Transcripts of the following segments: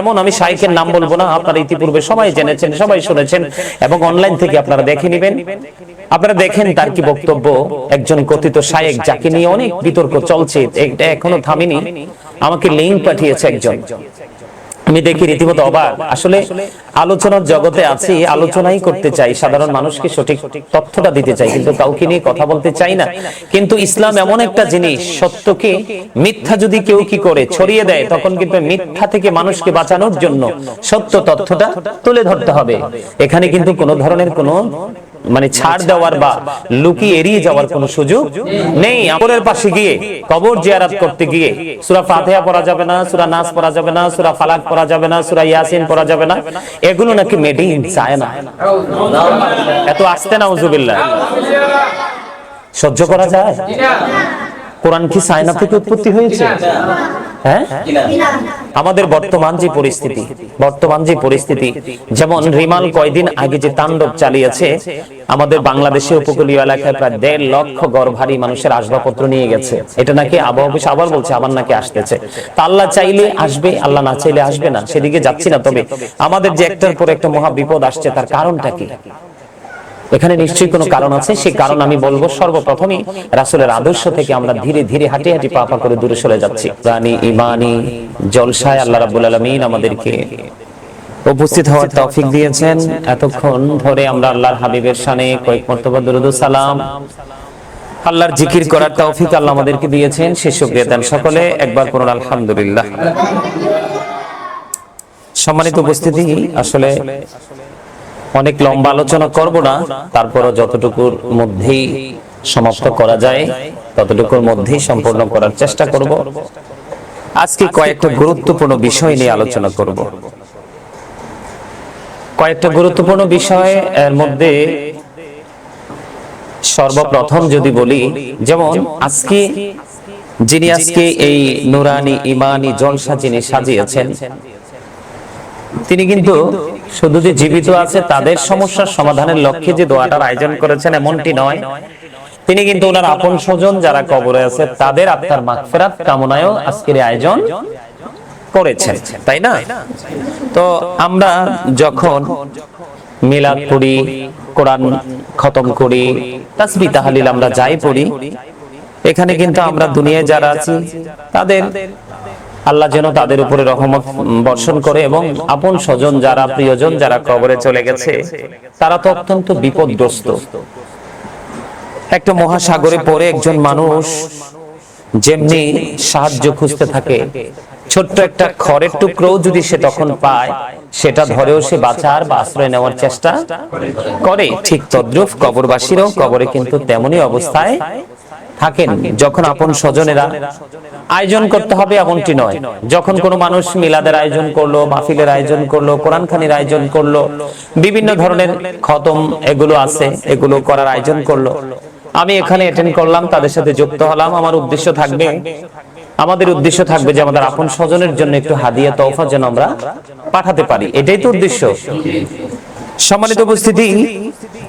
যেমন আমি শাইখের নাম বলব না, আপনারা ইতিপূর্বে সবাই জেনেছেন, সবাই শুনেছেন এবং অনলাইন থেকে আপনারা দেখে নেবেন। আপনারা দেখেন তার কি বক্তব্য, একজন কথিত শায়েক যাকে নিয়ে অনেক বিতর্ক চলছে, এটা এখনও থামিনি। আমাকে লিঙ্ক পাঠিয়েছে একজন। আমি দেখি রীতিমতো অবাক। আসলে আলোচনার জগতে আছি, আলোচনাই করতে চাই, সাধারণ মানুষকে সঠিক তথ্যটা দিতে চাই, কিন্তু কাউকে নিয়ে কথা বলতে চাই না। কিন্তু ইসলাম এমন একটা জিনিস, সত্যকে মিথ্যা যদি কেউ কি করে ছড়িয়ে দেয়, তখন কিন্তু মিথ্যা থেকে মানুষকে বাঁচানোর জন্য সত্য তথ্যটা তুলে ধরতে হবে। এখানে কিন্তু কোনো ধরনের কোনো মানে ছাড় দেওয়ার বা লুকিয়ে এড়িয়ে যাওয়ার কোনো সুযোগ নেই। আমরের পাশে গিয়ে কবর জিয়ারাত করতে গিয়ে সূরা ফাতিহা পড়া যাবে না সূরা নাস পড়া যাবে না সূরা ফালাক পড়া যাবে না সূরা ইয়াসিন পড়া যাবে না এগুলো নাকি মেডিন চায় না এত আসতে না উজুবিল্লাহ সহ্য করা যায়? কোরআন কি সায়না থেকে উৎপত্তি হয়েছে? হ্যাঁ? আমাদের বর্তমান যে পরিস্থিতি বর্তমান যে পরিস্থিতি যেমন রিমাল কয়দিন আগে যে তাণ্ডব চালিয়েছে আমাদের বাংলাদেশের উপকূলীয় এলাকায় প্রায় দেড় লক্ষ গর্ভারী মানুষের আসবাবপত্র নিয়ে গেছে। এটা নাকি আবহাওয়া অফিস আবার বলছে আবার নাকি আসতেছে। তা আল্লাহ চাইলে আসবে আল্লাহ না চাইলে আসবে না সেদিকে যাচ্ছি না। তবে আমাদের যে একটার পর একটা মহা বিপদ আসছে তার কারণটা কি? এখানে নিশ্চয়ই কোনো কারণ আছে? সেই কারণ আমি বলব সর্বপ্রথমই রাসূলের আদর্শ থেকে আমরা ধীরে ধীরে হাঁটি হাঁটি পা পা করে দূরে সরে যাচ্ছি। প্রাণী, ইমানি, জলসায় আল্লাহ রাব্বুল আলামিন আমাদেরকে উপস্থিত হওয়ার তৌফিক দিয়েছেন। এতক্ষণ ধরে আমরা আল্লাহর হাবিবের শানে কয়েক মর্তবা দরুদ সালাম। আল্লাহর জিকির করার তৌফিক আল্লাহ আমাদেরকে দিয়েছেন। সে শুকরিয়া দেন সকলে। একবার করুন আলহামদুলিল্লাহ। সম্মানিত উপস্থিতি, আসলে অনেক লম্বা আলোচনা করব না, তারপরও যতটুকুর মধ্যেই সমাপ্ত করা যায়, ততটুকুর মধ্যেই সম্পূর্ণ করার চেষ্টা করব। আজকে কয়েকটা গুরুত্বপূর্ণ বিষয় নিয়ে আলোচনা করব। কয়েকটা গুরুত্বপূর্ণ বিষয় এর মধ্যে সর্বপ্রথম যদি বলি, যেমন আজকে যিনি আজকে এই নুরানি ইমানি জলসা যিনি সাজিয়েছেন, তিনি কিন্তু শুধু যে জীবিত আছে, তাদের সমস্যার সমাধানের লক্ষ্যে যে দোয়াটার আয়োজন করেছেন এমনটি নয়। তিনি কিন্তু ওনার আপন স্বজন যারা কবরে আছে, তাদের আত্মার মাগফিরাত, কামনায়ও আজকের আয়োজন করেছেন। তাই না? তো আমরা যখন মিলাদ পড়ি, কোরআন খতম করি তাসবিহ তাহলিল আমরা যাই পড়ি, এখানে কিন্তু আমরা দুনিয়ায় যারা আছি, তাদের আল্লাহ যেন তাদের উপরে রহমত বর্ষণ করে এবং আপন স্বজন যারা প্রিয়জন যারা কবরে চলে গেছে, তারা তো অত্যন্ত বিপদগ্রস্ত। একটা মহাসাগরে পড়ে একজন মানুষ যেমনি সাহায্য খুঁজতে থাকে, ছোট্ট একটা খড়ের টুকরোও যদি সে তখন পায়, সেটা ধরেও সে বাঁচার বা আশ্রয় নেওয়ার চেষ্টা করে। ঠিক তদ্রুপ কবরবাসীরাও কবরে কিন্তু তেমনই অবস্থায় থাকেন, যখন আপন স্বজনেরা আয়োজন করতে হবে এমনটি নয়। যখন কোনো মানুষ মিলাদের আয়োজন করল, মাহফিলের আয়োজন করল কোরআন খানির আয়োজন করল, বিভিন্ন ধরনের খতম এগুলো আছে, এগুলো করার আয়োজন করল। আমি এখানে অ্যাটেন্ড করলাম, তাদের সাথে যুক্ত হলাম। আমার উদ্দেশ্য থাকবে, আমাদের উদ্দেশ্য থাকবে যে আমাদের আপন স্বজনের জন্য একটু হাদিয়া তৌফা যেন আমরা পাঠাতে পারি। এটাই তো উদ্দেশ্য। সম্মানিত উপস্থিতি,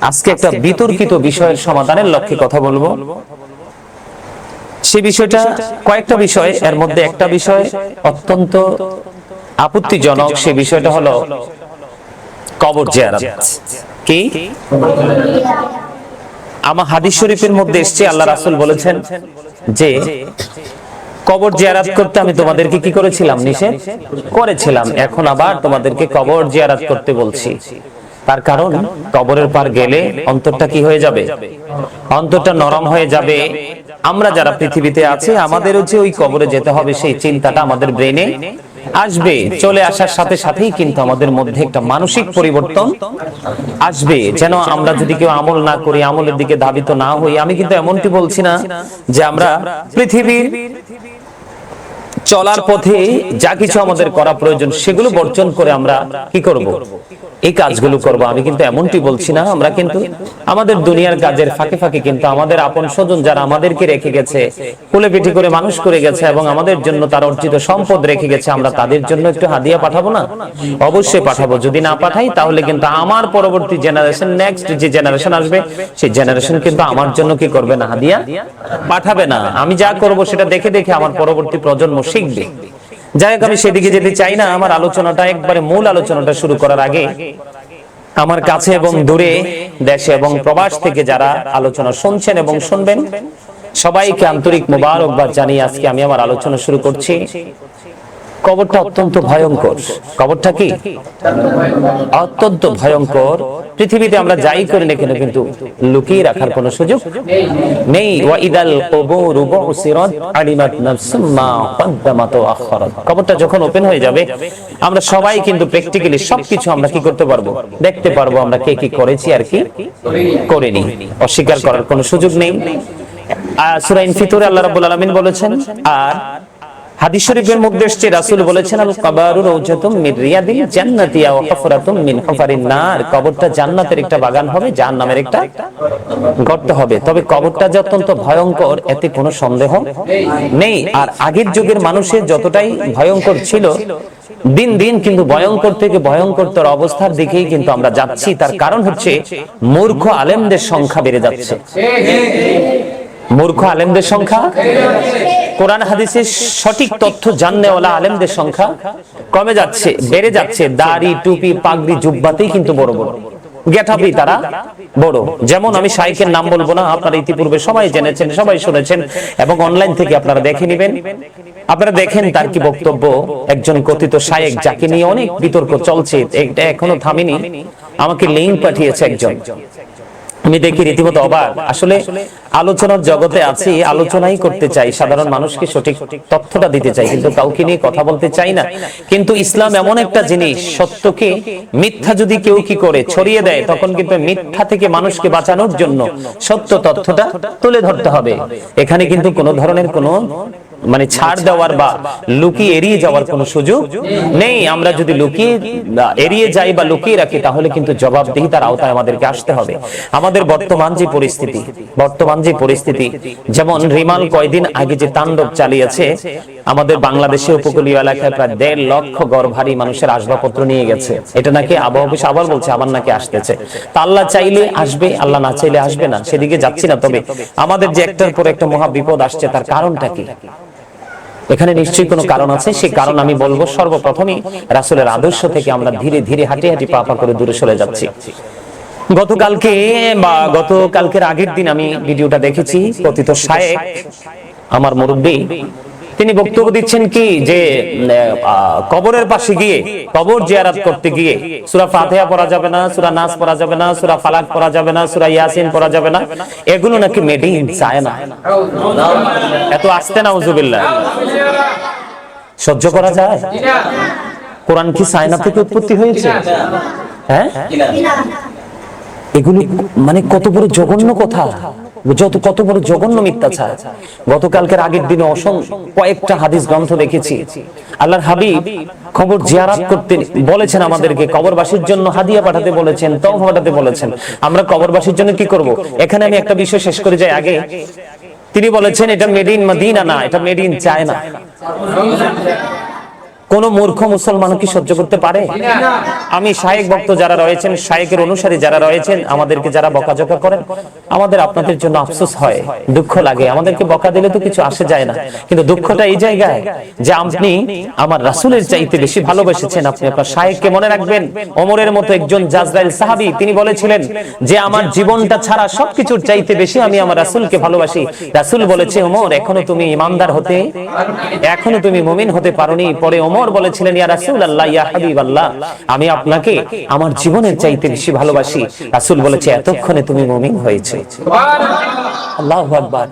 আজকে একটা বিতর্কিত বিষয়ের সমাধানের লক্ষ্যে কথা বলব। সে বিষয়টা কয়েকটা বিষয়, এর মধ্যে একটা বিষয় অত্যন্ত আপত্তিজনক সে বিষয়টা হলো কবর জিয়ারত। কি? আমার হাদিস শরীফের মধ্যে এসছে, আল্লাহ রাসূল বলেছেন যে, কবর জিয়ারাত করতে আমি তোমাদেরকে কি করেছিলাম? নিষেধ করেছিলাম। এখন আবার তোমাদেরকে কবর জিয়ারাত করতে বলছি। তার কারণ, কবরের পার গেলে অন্তরটা কি হয়ে যাবে? অন্তরটা নরম হয়ে যাবে। আমরা যারা পৃথিবীতে আছি, আমাদেরও যে ওই কবরে যেতে হবে, সেই চিন্তাটা আমাদের ব্রেনে আসবে। চলে আসার সাথে সাথেই কিন্তু আমাদের মধ্যে একটা মানসিক পরিবর্তন আসবে। যেন আমরা যদি কেউ আমল না করি, আমলের দিকে ধাবিত না হই, আমি কিন্তু এমনটি বলছি না যে আমরা পৃথিবীর চলার পথে যা কিছু আমাদের করা প্রয়োজন, সেগুলো বর্জন করে আমরা কি করব? এই কাজগুলো করব। আমি কিন্তু এমনটি বলছি না, আমরা কিন্তু আমাদের দুনিয়ার কাজের ফাঁকে ফাঁকে কিন্তু আমাদের আপন স্বজন যারা আমাদেরকে রেখে গেছে, কোলে পিঠি করে মানুষ করে গেছে এবং আমাদের জন্য তার অর্জিত সম্পদ রেখে গেছে, আমরা তাদের জন্য একটু হাদিয়া পাঠাবো না? অবশ্যই পাঠাবো। যদি না পাঠাই, তাহলে কিন্তু আমার পরবর্তী জেনারেশন নেক্সট যে জেনারেশন আসবে, সেই জেনারেশন কিন্তু আমার জন্য কি করবে না? হাদিয়া পাঠাবে না। আমি যা করব সেটা দেখে দেখে আমার পরবর্তী প্রজন্ম শিখবে যাই হোক আমি সেদিকে যেতে চাই না আমার আলোচনাটা একবারে মূল আলোচনাটা শুরু করার আগে আমার কাছে এবং দূরে দেশে এবং প্রবাস থেকে যারা আলোচনা শুনছেন এবং শুনবেন সবাইকে আন্তরিক মোবারকবাদ জানিয়ে আজকে আমি আমার আলোচনা শুরু করছি। কবরটা অত্যন্ত ভয়ঙ্কর। কবরটা কি? অত্যন্ত ভয়ঙ্কর। পৃথিবীতে আমরা যাই করি না কেন, কিন্তু লুকিয়ে রাখার কোনো সুযোগ নেই। ওয়া ইদাল কুবুরু আলিমাত নাফসুম মা কদ্দামাত কবরটা যখন ওপেন হয়ে যাবে, আমরা সবাই কিন্তু প্র্যাকটিক্যালি সবকিছু আমরা কি করতে পারব? দেখতে পারব আমরা কে কি করেছি আর কি করিনি। অস্বীকার করার কোনো সুযোগ নেই। সূরা ইনফিতরে আল্লাহ রাব্বুল আলামিন বলেছেন, আর হাদিস শরীফের মধ্যে এসেছে, রাসূল বলেছেন আল রাউজাতুম ওয়া হুফরাতুম মিন হুফারিন নার। কবরটা জান্নাতের একটা বাগান হবে, জাহান্নামের একটা গর্ত হবে। তবে কবরটা যে অত্যন্ত ভয়ঙ্কর, এতে কোনো সন্দেহ নেই। আর আগের যুগের মানুষের যতটাই ভয়ঙ্কর ছিল, দিন দিন কিন্তু ভয়ঙ্কর থেকে ভয়ঙ্করতর অবস্থার দিকেই কিন্তু আমরা যাচ্ছি। তার কারণ হচ্ছে, মূর্খ আলেমদের সংখ্যা বেড়ে যাচ্ছে। মূর্খ আলেমদের সংখ্যা কোরআন হাদিসের সঠিক তথ্য জাননেওয়ালা আলেমদের সংখ্যা কমে যাচ্ছে, বেড়ে যাচ্ছে। দাড়ি, টুপি, পাগড়ি, জুব্বাতেই কিন্তু বড় বড়। গেটাপি তারা বড়। যেমন আমি শাইখের নাম বলব না, আপনারা ইতিপূর্বে সবাই জেনেছেন, সবাই শুনেছেন এবং অনলাইন থেকে আপনারা দেখে নেবেন। আপনারা দেখেন তার কি বক্তব্য? একজন কথিত শায়েক যাকে নিয়ে অনেক বিতর্ক চলছে, এটা এখনও থামেনি। আমাকে লিঙ্ক পাঠিয়েছে একজন। আমি দেখি রীতিমতো অবাক। আসলে আলোচনার জগতে আছি আলোচনাই করতে চাই। সাধারণ মানুষকে সঠিক তথ্যটা দিতে চাই। কিন্তু কাউকে নিয়ে কথা বলতে চাই না। কিন্তু ইসলাম এমন একটা জিনিস সত্যকে মিথ্যা যদি কেউ কি করে ছড়িয়ে দেয় তখন কিন্তু মিথ্যা থেকে মানুষকে বাঁচানোর জন্য সত্য তথ্যটা তুলে ধরতে হবে। এখানে কিন্তু কোনো ধরনের কোনো মানে ছাড় দেওয়ার বা লুকিয়ে এড়িয়ে যাওয়ার কোনো সুযোগ নেই। আমরা যদি লুকিয়ে, এড়িয়ে যাই বা লুকিয়ে রাখি, তাহলে কিন্তু জবাবদিহিতার আওতায় আমাদেরকে আসতে হবে। আমাদের বর্তমান যে পরিস্থিতি, বর্তমান যে পরিস্থিতি, যেমন রিমাল কয়দিন আগে যে তাণ্ডব চালিয়েছে, আমাদের বাংলাদেশে উপকূলীয় এলাকায় প্রায় দেড় লক্ষ গর্ভারী মানুষের আসবাবপত্র নিয়ে গেছে। এটা নাকি আবহাওয়া অফিস আবার বলছে আবার নাকি আসতেছে। তা আল্লাহ চাইলে আসবে, আল্লাহ না চাইলে আসবে না, সেদিকে যাচ্ছি না। তবে আমাদের যে একটার পর একটা মহা বিপদ আসছে, তার কারণটা কি? এখানে নিশ্চয়ই কোনো কারণ আছে? সেই কারণ আমি বলব সর্বপ্রথমে রাসুলের আদর্শ থেকে আমরা ধীরে ধীরে হাঁটি হাঁটি পা পা করে দূরে সরে যাচ্ছি। গতকালকে বা গতকালকের আগের দিন আমি ভিডিওটা দেখেছি। কথিত সাহেব, আমার মুরব্বী তিনি বক্তব্য দিচ্ছেন কি? যে কবরের পাশে গিয়ে কবর জিয়ারাত করতে গিয়ে সূরা ফাতিহা পড়া যাবে না সূরা নাস পড়া যাবে না সূরা ফালাক পড়া যাবে না সূরা ইয়াসিন পড়া যাবে না এগুলো নাকি মেডিন চায় না এত আসতে না উজুবিল্লাহ সহ্য করা যায়? কোরআন কি সায়না থেকে উৎপত্তি হয়েছে? হ্যাঁ? এগুলি মানে কত বড় জঘন্য কথা। যত, কত বড় জঘন্য মিথ্যাচার। গতকালকের আগের দিনে অসং কয়েকটা হাদিস গ্রন্থ দেখেছি। আল্লাহর হাবিব খবর জিয়ারাত করতে বলেছেন আমাদেরকে, কবরবাসীর জন্য হাদিয়া পাঠাতে বলেছেন, তওবা পাঠাতে বলেছেন। আমরা কবরবাসীর জন্য কি করব? এখানে আমি একটা বিষয় শেষ করে যাই আগে। তিনি বলেছেন, এটা মেড ইন মদিনা না, এটা মেড ইন চায়না কোন মূর্খ মুসলমান কি সহ্য করতে পারে? আমি শায়েক ভক্ত যারা রয়েছেন, শায়েকের অনুসারী যারা রয়েছেন, আমাদেরকে যারা বকাঝকা করেন, আমাদের আপনাদের জন্য আফসোস হয়, দুঃখ লাগে। আমাদেরকে বকা দিলে তো কিছু আসে যায় না। কিন্তু দুঃখটা এই জায়গায় যে আপনি আমার রাসূলের চাইতে বেশি ভালোবেসেছেন। আপনি আপনার শায়েককে মনে রাখবেন। ওমরের মতো একজন জাজরাইল সাহাবী, তিনি বলেছিলেন যে, আমার জীবনটা ছাড়া সবকিছুর চাইতে বেশি আমি আমার রাসূলকে ভালোবাসি। রাসূল বলেছে, ওমর, এখনও তুমি ইমানদার হতে, এখনও তুমি মুমিন হতে পারোনি। পরে ওমর বলেছিলেন ইয়া রাসূলুল্লাহ ইয়া হাবিবাল্লাহ আমি আপনাকে আমার জীবনের চাইতে বেশি ভালোবাসি। রাসূল বলেছে এতক্ষণে তুমি মুমিন হয়েছে। আল্লাহু আকবার।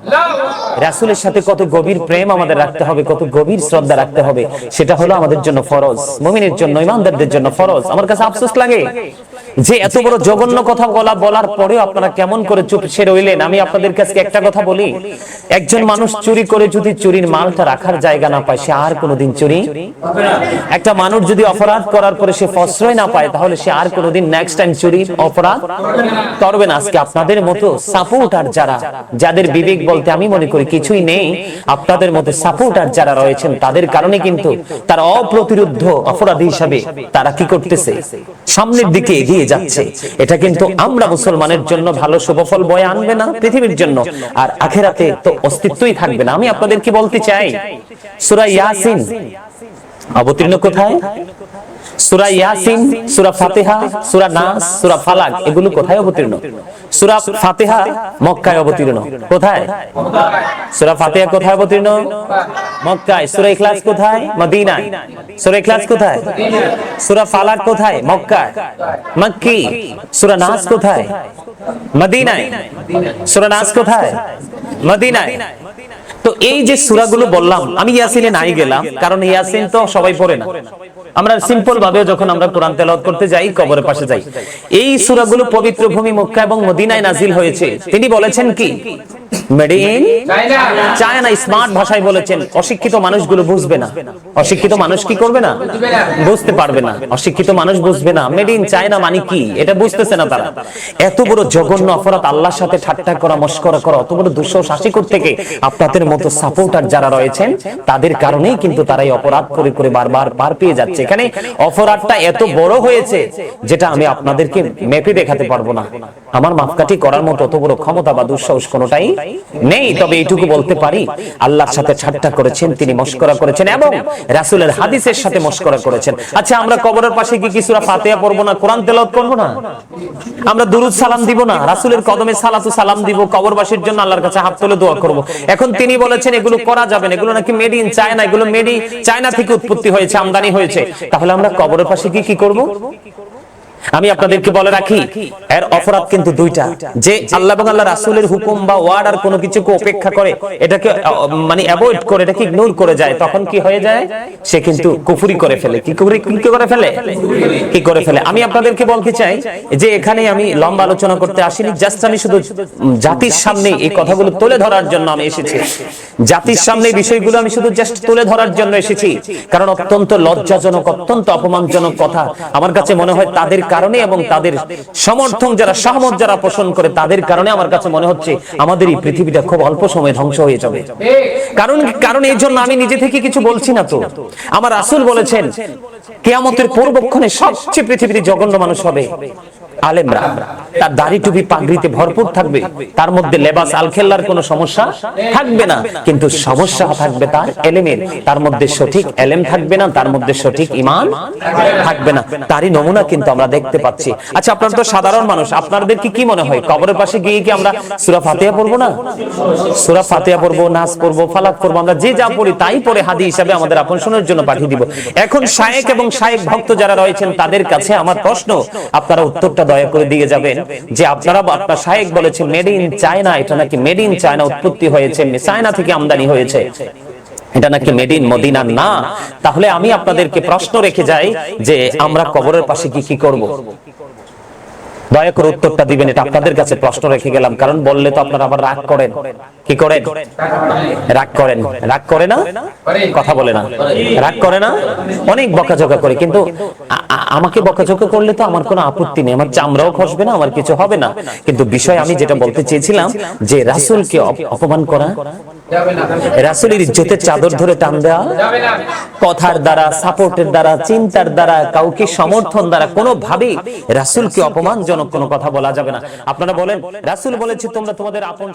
রাসূলের সাথে কত গভীর প্রেম আমাদের রাখতে হবে কত গভীর শ্রদ্ধা রাখতে হবে সেটা হলো আমাদের জন্য ফরজ। মুমিনের জন্য ইমানদারদের জন্য ফরজ। আমার কাছে আফসোস লাগে। যে এত বড় জঘন্য কথা বলা, বলার পরেও আপনারা কেমন করে চুপ সে রইলেন? আমি আপনাদের কাছে একটা কথা বলি। একজন মানুষ চুরি করে যদি চুরির মালটা রাখার জায়গা না পায়, সে আর কোনোদিন চুরি? একটা মানুষ যদি অপরাধ করার পরে সে প্রশ্রয় না পায়, তাহলে সে আর কোনোদিন নেক্সট টাইম চুরির অপরাধ করবে না। আজকে আপনাদের মতো সাপোর্টার যারা, যাদের বিবেক বলতে আমি মনে করি কিছুই নেই, আপনাদের মতো সাপোর্টার যারা রয়েছেন, তাদের কারণে কিন্তু তারা অপ্রতিরোধ অপরাধী হিসাবে তারা কি করতেছে? সামনের দিকে এগিয়ে যাচ্ছে। এটা কিন্তু আমরা মুসলমানের জন্য ভালো শুভফল বয়ে আনবে না পৃথিবীর জন্য। আর আখেরাতে তো অস্তিত্বই থাকবে না। আমি আপনাদেরকে বলতে চাই? সূরা ইয়াসিন। অবতীর্ণ কোথায়? সূরা ইয়াসিন সূরা ফাতিহা সূরা নাস সূরা ফালাক এগুলো কোথায় অবতীর্ণ? সূরা ফাতিহা মক্কায় অবতীর্ণ। কোথায়? সূরা ফাতিহা কোথায় অবতীর্ণ? মক্কায়। সূরা ইখলাস কোথায়? মদিনায়। সূরা ইখলাস কোথায়? সূরা ফালাক কোথায়? মক্কায়। মক্কি। সূরা নাস কোথায়? মদিনায়। সূরা নাস কোথায়? মদিনায়। তো এই যে সুরাগুলো বললাম আমি ইয়াসিনে নাই গেলাম কারণ ইয়াসিন তো সবাই পড়ে না। আমরা সিম্পল ভাবে যখন আমরা কোরআন তেলাওয়াত করতে যাই কবরের পাশে যাই এই সূরাগুলো পবিত্র ভূমি মক্কা এবং মদিনায় নাজিল হয়েছে। তিনি বলেছেন কি? Made in China. স্মার্ট ভাষায় বলেছেন অশিক্ষিত মানুষগুলো বুঝবে না। অশিক্ষিত মানুষ কি করবে না? বুঝতে পারবে না। অশিক্ষিত মানুষ বুঝবে না। মেড ইন চায়না মানে কি? এটা বুঝতেছে না তারা। এত বড় জঘন্য অপরাধ আল্লাহর সাথে ঠাট্টা করা মস্করা করা অত বড় দুঃসাহসিকর থেকে আপনাদের মতো সাপোর্টার যারা রয়েছেন তাদের কারণেই কিন্তু তারা এই অপরাধ করে করে বারবার পার পেয়ে যাচ্ছে। এখানে অপরাধটা এত বড় হয়েছে যেটা আমি আপনাদেরকে মেপে দেখাতে পারব না। আমার মাপকাঠি করার মতো অত বড় ক্ষমতা বা দুঃসাহস কোনোটাই নেই, তবে এইটুকু বলতে পারি, আল্লাহর সাথে ঠাট্টা করেছেন, তিনি মস্করা করেছেন এবং রাসূলের হাদিসের সাথে মস্করা করেছেন। আচ্ছা আমরা কবরের পাশে কি কিছুরা ফাতিহা পড়ব না, কোরআন তেলাওয়াত করব না? আমরা দুরুদ সালাম দিব না, রাসূলের কদমে সালাতু সালাম দিব, কবরবাসীর জন্য আল্লাহর কাছে হাত তুলে দোয়া করব। এখন তিনি বলেছেন, এগুলো করা যাবে না, এগুলো নাকি মেড ইন চায়না এগুলো মেড ইন চায়না থেকে উৎপত্তি হয়েছে, আমদানি হয়েছে। তাহলে আমরা কবরের পাশে কি কি করব? আমি আপনাদেরকে বলে রাখি, এর অপরাধ কিন্তু দুইটা। যে আল্লাহ এবং আল্লাহ রাসূলের হুকুম বা ওয়ার্ড আর কোনো কিছুকে উপেক্ষা করে, এটাকে মানে অ্যাভয়েড করে, এটাকে ইগনোর করে যায়, তখন কি হয়ে যায়? সে কিন্তু কুফরি করে ফেলে। কি কুফরি, কি করে ফেলে? কি করে ফেলে? আমি আপনাদেরকে বলতে চাই যে এখানে আমি লম্বা আলোচনা করতে আসিনি জাস্ট আমি শুধু জাতির সামনে এই কথাগুলো তুলে ধরার জন্য আমি এসেছি। জাতির সামনে এই বিষয়গুলো আমি শুধু জাস্ট তুলে ধরার জন্য এসেছি, কারণ অত্যন্ত লজ্জাজনক, অত্যন্ত অপমানজনক কথা। আমার কাছে মনে হয় তাদের কারণে এবং তাদের সমর্থন যারা সহমত যারা পোষণ করে তাদের কারণে আমার কাছে মনে হচ্ছে আমাদের এই পৃথিবীটা খুব অল্প সময়ে ধ্বংস হয়ে যাবে। কারণ কারণ এই জন্য আমি নিজে থেকে কিছু বলছি না তো। আমার আসল বলেছেন কেয়ামতের পূর্বক্ষণে সবচেয়ে পৃথিবীতে জঘন্য মানুষ হবে। আলেমরা, তার দাড়ি টুপি পাগড়িতে ভরপুর থাকবে, তার মধ্যে লেবাস আলখেল্লার কোনো সমস্যা থাকবে না। কিন্তু সমস্যা থাকবে তার এলেমের, তার মধ্যে সঠিক এলেম থাকবে না, তার মধ্যে সঠিক ইমান থাকবে না। তারই নমুনা কিন্তু আমরা দেখতে পাচ্ছি। আচ্ছা আপনারা তো সাধারণ মানুষ, আপনাদের কি কি মনে হয়? কবরের পাশে গিয়ে কি আমরা সুরা ফাতিহা পড়ব না? সুরা ফাতিহা পড়ব, নাচ পড়ব, ফালাক পড়ব, আমরা যে যা পড়ি তাই পড়ে হাদি হিসাবে আমাদের আপন শোনার জন্য পাঠিয়ে দিব। এখন শায়েক এবং শায়েক ভক্ত যারা রয়েছেন, তাদের কাছে আমার প্রশ্ন, আপনারা উত্তরটা দয়া করে দিয়ে যাবেন। যে আপনারা আপনার শায়েক বলেছেন মেড ইন চায়না এটা নাকি মেড ইন চায়না উৎপত্তি হয়েছে চায়না থেকে আমদানি হয়েছে। এটা নাকি মেড ইন মদিনা না। তাহলে আমি আপনাদেরকে প্রশ্ন রেখে যাই যে আমরা কবরের পাশে কি কি করব? দয়া করে উত্তরটা দিবেন, এটা আপনাদের কাছে প্রশ্ন রেখে গেলাম, কারণ বললে তো আপনারা আবার রাগ করেন। কি করেন? রাগ করেন। রাগ করে না? কথা বলে না। রাগ করে না? অনেক বকাঝকা করে, কিন্তু আমাকে বকাঝকা করলে তো আমার কোনো আপত্তি নেই আমার চামড়াও খসবে না আমার কিছু হবে না। কিন্তু বিষয় আমি যেটা বলতে চেয়েছিলাম যে রাসূলকে অপ- অপমান করা রাসূলের ইজ্জতের চাদর ধরে টান দেওয়া কথার দ্বারা সাপোর্টের দ্বারা চিন্তার দ্বারা কাউকে সমর্থন দ্বারা কোনোভাবেই রাসূলকে অপমানজনক কোনো কথা বলা যাবে না। আপনারা বলেন রাসূল বলেছে তোমরা তোমাদের আপন